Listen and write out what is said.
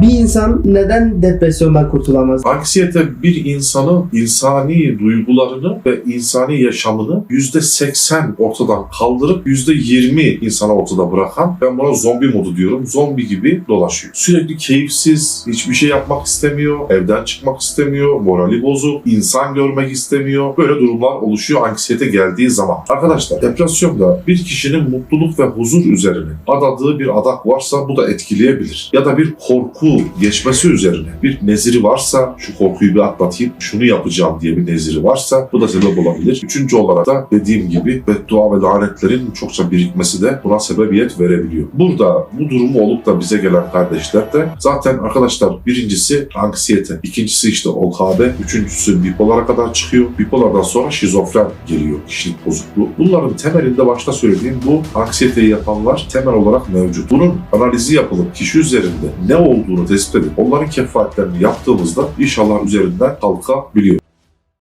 Bir insan neden depresyondan kurtulamaz? Anksiyete bir insanın insani duygularını ve insani yaşamını %80 ortadan kaldırıp %20 insanı ortada bırakan ben buna zombi modu diyorum. Zombi gibi dolaşıyor. Sürekli keyifsiz, hiçbir şey yapmak istemiyor, evden çıkmak istemiyor, morali bozuk, insan görmek istemiyor. Böyle durumlar oluşuyor anksiyete geldiği zaman. Arkadaşlar depresyonda bir kişinin mutluluk ve huzur üzerine adadığı bir adak varsa bu da etkileyebilir. Ya da bir korku geçmesi üzerine bir neziri varsa şu korkuyu bir atlatayım, şunu yapacağım diye bir neziri varsa bu da sebep olabilir. Üçüncü olarak da dediğim gibi beddua ve lanetlerin çokça birikmesi de buna sebebiyet verebiliyor. Burada bu durumu olup da bize gelen kardeşler de zaten arkadaşlar birincisi anksiyete, ikincisi işte OKB, üçüncüsü bipolara kadar çıkıyor. Bipolardan sonra şizofren geliyor, kişilik bozukluğu. Bunların temelinde başta söylediğim bu anksiyeteyi yapanlar temel olarak mevcut. Bunun analizi yapılıp kişi üzerinde ne olduğunu tespit edip onların kefaatlerini yaptığımızda inşallah üzerinden kalkabiliyor.